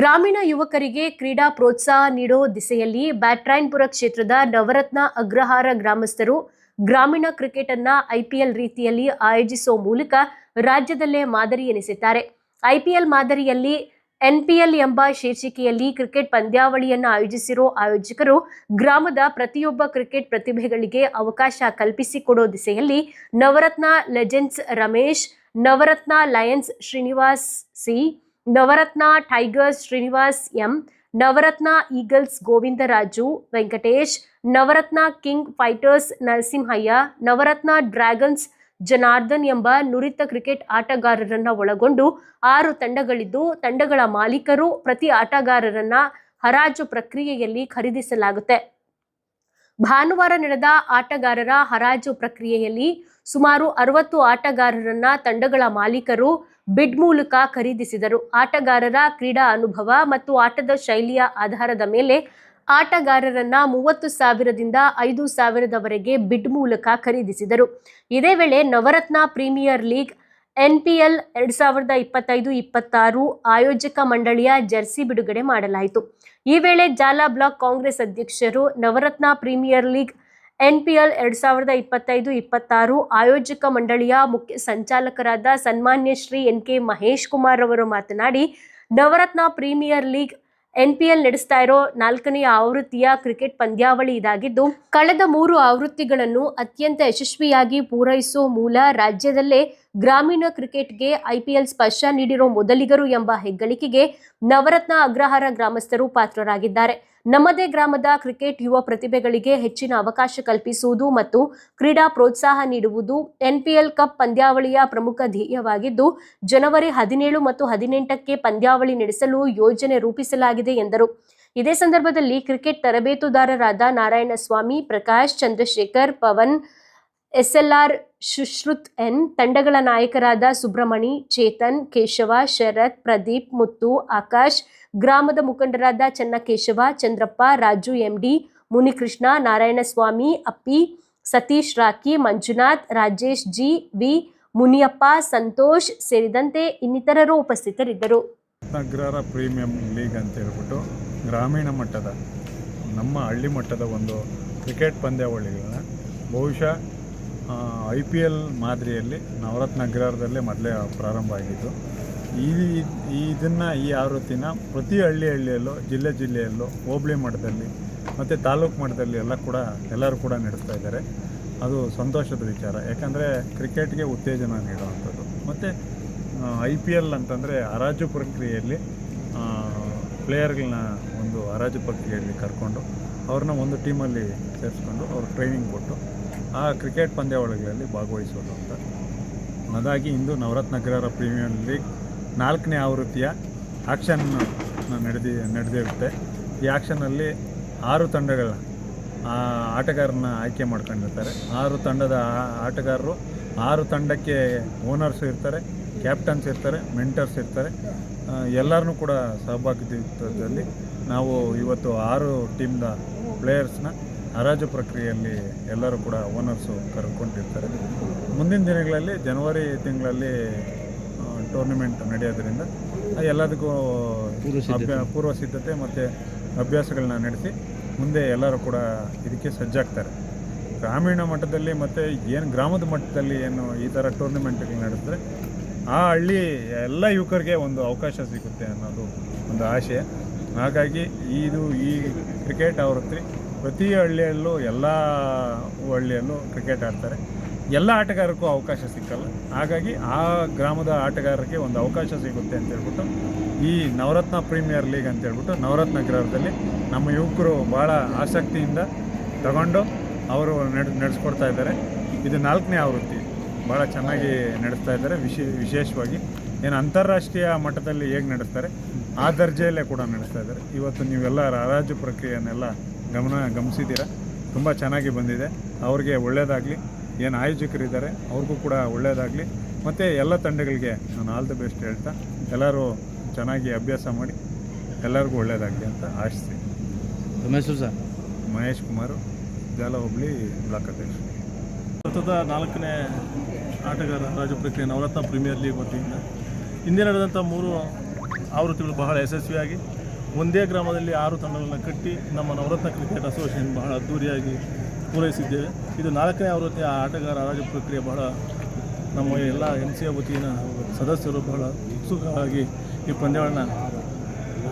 ಗ್ರಾಮೀಣ ಯುವಕರಿಗೆ ಕ್ರೀಡಾ ಪ್ರೋತ್ಸಾಹ ನೀಡೋ ದಿಸೆಯಲ್ಲಿ ಬ್ಯಾಟ್ರಾಯನ್ಪುರ ಕ್ಷೇತ್ರದ ನವರತ್ನ ಅಗ್ರಹಾರ ಗ್ರಾಮಸ್ಥರು ಗ್ರಾಮೀಣ ಕ್ರಿಕೆಟ್ ಅನ್ನ ಐಪಿಎಲ್ ರೀತಿಯಲ್ಲಿ ಆಯೋಜಿಸುವ ಮೂಲಕ ರಾಜ್ಯದಲ್ಲೇ ಮಾದರಿ ಎನಿಸಿದ್ದಾರೆ. ಐಪಿಎಲ್ ಮಾದರಿಯಲ್ಲಿ ಎನ್ಪಿಎಲ್ ಎಂಬ ಶೀರ್ಷಿಕೆಯಲ್ಲಿ ಕ್ರಿಕೆಟ್ ಪಂದ್ಯಾವಳಿಯನ್ನು ಆಯೋಜಿಸಿರೋ ಆಯೋಜಕರು ಗ್ರಾಮದ ಪ್ರತಿಯೊಬ್ಬ ಕ್ರಿಕೆಟ್ ಪ್ರತಿಭೆಗಳಿಗೆ ಅವಕಾಶ ಕಲ್ಪಿಸಿಕೊಡೋ ದಿಸೆಯಲ್ಲಿ Navaratna legends Ramesh, Navaratna lions Srinivas C Navaratna tigers Srinivas, M. Navaratna, eagles, Govindaraju, Venkatesh. Navaratna, king fighters, Narasimhaiah. Navaratna, dragons, Janardhan ಎಂಬ ನುರಿತ ಕ್ರಿಕೆಟ್ ಆಟಗಾರರನ್ನ ಒಳಗೊಂಡು ಆರು ತಂಡಗಳಿದ್ದು, ತಂಡಗಳ ಮಾಲೀಕರು ಪ್ರತಿ ಆಟಗಾರರನ್ನ ಹರಾಜು ಪ್ರಕ್ರಿಯೆಯಲ್ಲಿ ಖರೀದಿಸಲಾಗುತ್ತೆ. ಭಾನುವಾರ ನಡೆದ ಆಟಗಾರರ ಹರಾಜು ಪ್ರಕ್ರಿಯೆಯಲ್ಲಿ ಸುಮಾರು ಅರವತ್ತು ಆಟಗಾರರನ್ನ ತಂಡಗಳ ಮಾಲೀಕರು ಬಿಡ್ ಮೂಲಕ ಖರೀದಿಸಿದರು. ಆಟಗಾರರ ಕ್ರೀಡಾ ಅನುಭವ ಮತ್ತು ಆಟದ ಶೈಲಿಯ ಆಧಾರದ ಮೇಲೆ ಆಟಗಾರರನ್ನ ಮೂವತ್ತು ಸಾವಿರದಿಂದ ಐದು ಸಾವಿರದವರೆಗೆ ಬಿಡ್ ಮೂಲಕ ಖರೀದಿಸಿದರು. ಇದೇ ವೇಳೆ ನವರತ್ನ ಪ್ರೀಮಿಯರ್ ಲೀಗ್, ಎನ್ಪಿಎಲ್ ಎರಡ್ ಸಾವಿರದ ಇಪ್ಪತ್ತೈದು ಇಪ್ಪತ್ತಾರು ಆಯೋಜಕ ಮಂಡಳಿಯ ಜರ್ಸಿ ಬಿಡುಗಡೆ ಮಾಡಲಾಯಿತು. ಈ ವೇಳೆ ಜಾಲಾ ಬ್ಲಾಕ್ ಕಾಂಗ್ರೆಸ್ ಅಧ್ಯಕ್ಷರು ನವರತ್ನ ಪ್ರೀಮಿಯರ್ ಲೀಗ್ ಎನ್ಪಿಎಲ್ ಎರಡ್ ಸಾವಿರದ ಇಪ್ಪತ್ತೈದು, ಇಪ್ಪತ್ತಾರು ಆಯೋಜಕ ಮಂಡಳಿಯ ಮುಖ್ಯ ಸಂಚಾಲಕರಾದ ಸನ್ಮಾನ್ಯ ಶ್ರೀ ಎನ್ ಕೆ ಮಹೇಶ್ ಕುಮಾರ್ ಅವರು ಮಾತನಾಡಿ, ನವರತ್ನ ಪ್ರೀಮಿಯರ್ ಲೀಗ್ ಎನ್ಪಿಎಲ್ ನಡೆಸ್ತಾ ಇರೋ ನಾಲ್ಕನೆಯ ಆವೃತ್ತಿಯ ಕ್ರಿಕೆಟ್ ಪಂದ್ಯಾವಳಿ ಇದಾಗಿದ್ದು, ಕಳೆದ ಮೂರು ಆವೃತ್ತಿಗಳನ್ನು ಅತ್ಯಂತ ಯಶಸ್ವಿಯಾಗಿ ಪೂರೈಸುವ ಮೂಲ ರಾಜ್ಯದಲ್ಲೇ ಗ್ರಾಮೀಣ ಕ್ರಿಕೆಟ್ಗೆ ಐಪಿಎಲ್ ಸ್ಪರ್ಶ ನೀಡಿರೋ ಮೊದಲಿಗರು ಎಂಬ ಹೆಗ್ಗಳಿಕೆಗೆ ನವರತ್ನ ಅಗ್ರಹಾರ ಗ್ರಾಮಸ್ಥರು ಪಾತ್ರರಾಗಿದ್ದಾರೆ. ನಮ್ಮದೇ ಗ್ರಾಮದ ಕ್ರಿಕೆಟ್ ಯುವ ಪ್ರತಿಭೆಗಳಿಗೆ ಹೆಚ್ಚಿನ ಅವಕಾಶ ಕಲ್ಪಿಸುವುದು ಮತ್ತು ಕ್ರೀಡಾ ಪ್ರೋತ್ಸಾಹ ನೀಡುವುದು ಎನ್ಪಿಎಲ್ ಕಪ್ ಪಂದ್ಯಾವಳಿಯ ಪ್ರಮುಖ ಧ್ಯೇಯವಾಗಿದ್ದು, ಜನವರಿ ಹದಿನೇಳು ಮತ್ತು ಹದಿನೆಂಟಕ್ಕೆ ಪಂದ್ಯಾವಳಿ ನಡೆಸಲು ಯೋಜನೆ ರೂಪಿಸಲಾಗಿದೆ ಎಂದರು. ಇದೇ ಸಂದರ್ಭದಲ್ಲಿ ಕ್ರಿಕೆಟ್ ತರಬೇತುದಾರರಾದ ನಾರಾಯಣಸ್ವಾಮಿ, ಪ್ರಕಾಶ್ ಚಂದ್ರಶೇಖರ್, ಪವನ್ ಎಸ್ಎಲ್ಆರ್ ಸುಶ್ರುತ್ ಎನ್, ತಂಡಗಳ ನಾಯಕರಾದ ಸುಬ್ರಮಣಿ ಚೇತನ್, ಕೇಶವ, ಶರತ್, ಪ್ರದೀಪ್, ಮುತ್ತು, ಆಕಾಶ್, ಗ್ರಾಮದ ಮುಖಂಡರಾದ Channakeshava, Chandrappa, Raju, MD, Munikrishna, Narayanaswamy, Appi, Satish Rocky Manjunath, Rajesh, G, V, Muniyappa, Santosh ಸೇರಿದಂತೆ ಇನ್ನಿತರರು ಉಪಸ್ಥಿತರಿದ್ದರು. ಅಗ್ರಹಾರ ಪ್ರೀಮಿಯಂ ಲೀಗ್ ಅಂತ ಹೇಳ್ಬಿಟ್ಟು ಗ್ರಾಮೀಣ ಮಟ್ಟದ, ನಮ್ಮ ಹಳ್ಳಿ ಮಟ್ಟದ ಒಂದು ಕ್ರಿಕೆಟ್ ಪಂದ್ಯಾವಳಿಗಳನ್ನ ಬಹುಶಃ ಐ ಪಿ ಎಲ್ ಮಾದರಿಯಲ್ಲಿ ನವರತ್ನ ಅಗ್ರಹಾರದಲ್ಲೇ ಮೊದಲೇ ಪ್ರಾರಂಭ ಆಗಿದ್ದು, ಈ ಇದನ್ನು, ಈ ಆವೃತ್ತಿನ ಪ್ರತಿ ಹಳ್ಳಿ ಹಳ್ಳಿಯಲ್ಲೂ, ಜಿಲ್ಲೆ ಜಿಲ್ಲೆಯಲ್ಲೂ ಹೋಬಳಿ ಮಟ್ಟದಲ್ಲಿ ಮತ್ತು ತಾಲೂಕು ಮಟ್ಟದಲ್ಲಿ ಎಲ್ಲ ಕೂಡ ಎಲ್ಲರೂ ಕೂಡ ನಡೆಸ್ತಾ ಇದ್ದಾರೆ. ಅದು ಸಂತೋಷದ ವಿಚಾರ. ಯಾಕಂದರೆ ಕ್ರಿಕೆಟ್ಗೆ ಉತ್ತೇಜನ ನೀಡುವಂಥದ್ದು. ಮತ್ತು ಐ ಪಿ ಎಲ್ ಅಂತಂದರೆ ಹರಾಜು ಪ್ರಕ್ರಿಯೆಯಲ್ಲಿ ಪ್ಲೇಯರ್ಗಳನ್ನ ಒಂದು ಹರಾಜು ಪ್ರಕ್ರಿಯೆಯಲ್ಲಿ ಕರ್ಕೊಂಡು ಅವ್ರನ್ನ ಒಂದು ಟೀಮಲ್ಲಿ ಸೇರಿಸ್ಕೊಂಡು ಅವ್ರ ಟ್ರೈನಿಂಗ್ ಕೊಟ್ಟು ಆ ಕ್ರಿಕೆಟ್ ಪಂದ್ಯಾವಳಿಗಳಲ್ಲಿ ಭಾಗವಹಿಸೋದು ಅಂತ. ಅದಾಗಿ ಇಂದು ನವರತ್ನ ಅಗ್ರಹಾರ ಪ್ರೀಮಿಯರ್ ಲೀಗ್ ನಾಲ್ಕನೇ ಆವೃತ್ತಿಯ ಆಕ್ಷನ್ ನಡೆದಿ, ನಡೆದಿರುತ್ತೆ. ಈ ಆಕ್ಷನಲ್ಲಿ ಆರು ತಂಡಗಳ ಆಟಗಾರನ ಆಯ್ಕೆ ಮಾಡ್ಕೊಂಡಿರ್ತಾರೆ. ಆರು ತಂಡದ ಆಟಗಾರರು ಆರು ತಂಡಕ್ಕೆ ಓನರ್ಸ್ ಇರ್ತಾರೆ, ಕ್ಯಾಪ್ಟನ್ಸ್ ಇರ್ತಾರೆ, ಮೆಂಟರ್ಸ್ ಇರ್ತಾರೆ. ಎಲ್ಲರನ್ನೂ ಕೂಡ ಸಹಭಾಗಿತ್ವದಲ್ಲಿ ನಾವು ಇವತ್ತು ಆರು ಟೀಮ್ದ ಪ್ಲೇಯರ್ಸ್ನ ಹರಾಜು ಪ್ರಕ್ರಿಯೆಯಲ್ಲಿ ಎಲ್ಲರೂ ಕೂಡ ಓನರ್ಸು ಕರ್ಕೊಂಡಿರ್ತಾರೆ. ಮುಂದಿನ ದಿನಗಳಲ್ಲಿ ಜನವರಿ ತಿಂಗಳಲ್ಲಿ ಟೂರ್ನಿಮೆಂಟ್ ನಡೆಯೋದ್ರಿಂದ ಎಲ್ಲದಕ್ಕೂ ಅಭ್ಯ- ಪೂರ್ವ ಸಿದ್ಧತೆ ಮತ್ತು ಅಭ್ಯಾಸಗಳನ್ನ ನಡೆಸಿ ಮುಂದೆ ಎಲ್ಲರೂ ಕೂಡ ಇದಕ್ಕೆ ಸಜ್ಜಾಗ್ತಾರೆ. ಗ್ರಾಮೀಣ ಮಟ್ಟದಲ್ಲಿ ಮತ್ತು ಏನು ಗ್ರಾಮದ ಮಟ್ಟದಲ್ಲಿ ಏನು ಈ ಥರ ಟೂರ್ನಿಮೆಂಟ್ಗಳು ನಡೆಸಿದ್ರೆ ಆ ಹಳ್ಳಿ ಎಲ್ಲ ಯುವಕರಿಗೆ ಒಂದು ಅವಕಾಶ ಸಿಗುತ್ತೆ ಅನ್ನೋದು ಒಂದು ಆಶಯ ಹಾಗಾಗಿ ಇದು ಈ ಕ್ರಿಕೆಟ್ ಆವೃತ್ತಿ ಪ್ರತಿ ಹಳ್ಳಿಯಲ್ಲೂ ಎಲ್ಲ ಹಳ್ಳಿಯಲ್ಲೂ ಕ್ರಿಕೆಟ್ ಆಡ್ತಾರೆ. ಎಲ್ಲ ಆಟಗಾರಕ್ಕೂ ಅವಕಾಶ ಸಿಕ್ಕಲ್ಲ. ಹಾಗಾಗಿ ಆ ಗ್ರಾಮದ ಆಟಗಾರರಿಗೆ ಒಂದು ಅವಕಾಶ ಸಿಗುತ್ತೆ ಅಂತ ಹೇಳ್ಬಿಟ್ಟು, ಈ ನವರತ್ನ ಪ್ರೀಮಿಯರ್ ಲೀಗ್ ಅಂತ ಹೇಳ್ಬಿಟ್ಟು ನವರತ್ನ ಗ್ರಹದಲ್ಲಿ ನಮ್ಮ ಯುವಕರು ಭಾಳ ಆಸಕ್ತಿಯಿಂದ ತಗೊಂಡು ಅವರು ನಡ್, ನಡೆಸ್ಕೊಡ್ತಾ ಇದ್ದಾರೆ. ಇದು ನಾಲ್ಕನೇ ಆವೃತ್ತಿ. ಭಾಳ ಚೆನ್ನಾಗಿ ನಡೆಸ್ತಾ ಇದ್ದಾರೆ. ವಿಶೇ, ವಿಶೇಷವಾಗಿ ಏನು ಅಂತಾರಾಷ್ಟ್ರೀಯ ಮಟ್ಟದಲ್ಲಿ ಹೇಗೆ ನಡೆಸ್ತಾರೆ, ಆ ದರ್ಜೆಯಲ್ಲೇ ಕೂಡ ನಡೆಸ್ತಾ ಇದ್ದಾರೆ. ಇವತ್ತು ನೀವೆಲ್ಲ ಹರಾಜು ಪ್ರಕ್ರಿಯೆಯನ್ನೆಲ್ಲ ಗಮನ ಗಮನಿಸಿದ್ದೀರಾ? ತುಂಬ ಚೆನ್ನಾಗಿ ಬಂದಿದೆ. ಅವ್ರಿಗೆ ಒಳ್ಳೆಯದಾಗಲಿ ಏನು ಆಯೋಜಕರಿದ್ದಾರೆ ಅವ್ರಿಗೂ ಕೂಡ ಒಳ್ಳೆಯದಾಗಲಿ ಮತ್ತು ಎಲ್ಲ ತಂಡಗಳಿಗೆ ನಾನು ಆಲ್ ದ ಬೆಸ್ಟ್ ಹೇಳ್ತಾ ಎಲ್ಲರೂ ಚೆನ್ನಾಗಿ ಅಭ್ಯಾಸ ಮಾಡಿ ಎಲ್ಲರಿಗೂ ಒಳ್ಳೆಯದಾಗಲಿ ಅಂತ ಆಶಿಸ್ತೀನಿ. ರಮೇಶ್ ಹೆಸರು ಸರ್. ಮಹೇಶ್ ಕುಮಾರ್ ಜಾಲ ಹೋಬಳಿ ಬ್ಲಾಕ್ ಅಧ್ಯಕ್ಷ. ಭಾರತದ ನಾಲ್ಕನೇ ಆಟಗಾರ ರಾಜ ಪ್ರಕ್ರಿಯೆ ನವರತ್ನ ಪ್ರೀಮಿಯರ್ ಲೀಗ್ ವತಿಯಿಂದ ಹಿಂದೆ ನಡೆದಂಥ ಮೂರು ಆವೃತ್ತಿಗಳು ಬಹಳ ಯಶಸ್ವಿಯಾಗಿ ಒಂದೇ ಗ್ರಾಮದಲ್ಲಿ ಆರು ತಂಡಗಳನ್ನು ಕಟ್ಟಿ ನಮ್ಮ ನವರತ್ನ ಕ್ರಿಕೆಟ್ ಅಸೋಸಿಯೇಷನ್ ಬಹಳ ಅದ್ದೂರಿಯಾಗಿ ಪೂರೈಸಿದ್ದೇವೆ. ಇದು ನಾಲ್ಕನೇ ಆವೃತ್ತಿಯ ಆಟಗಾರ ಆರೋಗ್ಯ ಪ್ರಕ್ರಿಯೆ ಬಹಳ ನಮ್ಮ ಎಲ್ಲ ಎನ್ ಸಿ ವತಿಯ ಸದಸ್ಯರು ಬಹಳ ಉತ್ಸುಕವಾಗಿ ಈ ಪಂದ್ಯಗಳನ್ನು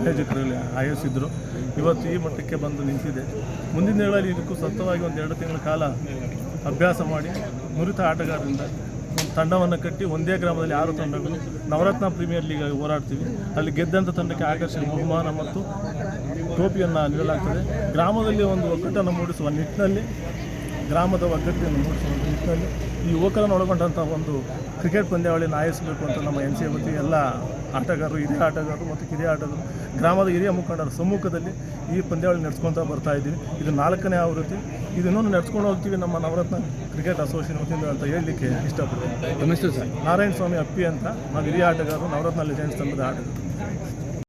ಆಯೋಜಕರಲ್ಲಿ ಆಯೋಜಿಸಿದ್ರು. ಇವತ್ತು ಈ ಮಟ್ಟಕ್ಕೆ ಬಂದು ನಿಂತಿದೆ. ಮುಂದಿನ ದಿನಗಳಲ್ಲಿ ಇದಕ್ಕೂ ಸತತವಾಗಿ ಒಂದು ಎರಡು ತಿಂಗಳ ಕಾಲ ಅಭ್ಯಾಸ ಮಾಡಿ ನುರಿತ ಆಟಗಾರರಿಂದ ತಂಡವನ್ನು ಕಟ್ಟಿ ಒಂದೇ ಗ್ರಾಮದಲ್ಲಿ ಆರು ತಂಡಗಳು ನವರತ್ನ ಪ್ರೀಮಿಯರ್ ಲೀಗ್ ಹೋರಾಡ್ತೀವಿ. ಅಲ್ಲಿ ಗೆದ್ದಂಥ ತಂಡಕ್ಕೆ ಆಕರ್ಷಣೆ ಬಹುಮಾನ ಮತ್ತು ಟೋಪಿಯನ್ನು ನೀಡಲಾಗ್ತದೆ. ಗ್ರಾಮದಲ್ಲಿ ಒಂದು ಒಗ್ಗಟ್ಟನ್ನು ಮೂಡಿಸುವ ನಿಟ್ಟಿನಲ್ಲಿ, ಗ್ರಾಮದ ಒಗ್ಗಟ್ಟಿಯನ್ನು ಮೂಡಿಸುವ ನಿಟ್ಟಿನಲ್ಲಿ ಈ ಯುವಕರನ್ನು ಒಳಗೊಂಡಂಥ ಒಂದು ಕ್ರಿಕೆಟ್ ಪಂದ್ಯಾವಳಿಯನ್ನು ಆಯೋಜಿಸಬೇಕು ಅಂತ ನಮ್ಮ ಎನ್ ಸಿ ಎಲ್ಲ ಆಟಗಾರರು ಹಿರಿಯ ಆಟಗಾರರು ಮತ್ತು ಕಿರಿಯ ಆಟಗಾರರು ಗ್ರಾಮದ ಹಿರಿಯ ಮುಖಂಡರ ಸಮ್ಮುಖದಲ್ಲಿ ಈ ಪಂದ್ಯಾವಳಿ ನಡೆಸ್ಕೊತಾ ಬರ್ತಾ ಇದ್ದೀವಿ. ಇದು ನಾಲ್ಕನೇ ಆವೃತ್ತಿ. ಇದನ್ನು ನಡೆಸ್ಕೊಂಡು ಹೋಗ್ತೀವಿ ನಮ್ಮ ನವರತ್ನ ಕ್ರಿಕೆಟ್ ಅಸೋಸಿಯೇಷನ್ ವತಿಯಿಂದ ಅಂತ ಹೇಳಲಿಕ್ಕೆ ಇಷ್ಟಪಡ್ತೀನಿ. ನಾರಾಯಣ ಸ್ವಾಮಿ ಅಪ್ಪಿ ಅಂತ ನಾವು ಹಿರಿಯ ಆಟಗಾರರು ನವರತ್ನ ಲೆಜೆಂಡ್ಸ್ ತಂಡದ ಆಟಗಾರರು.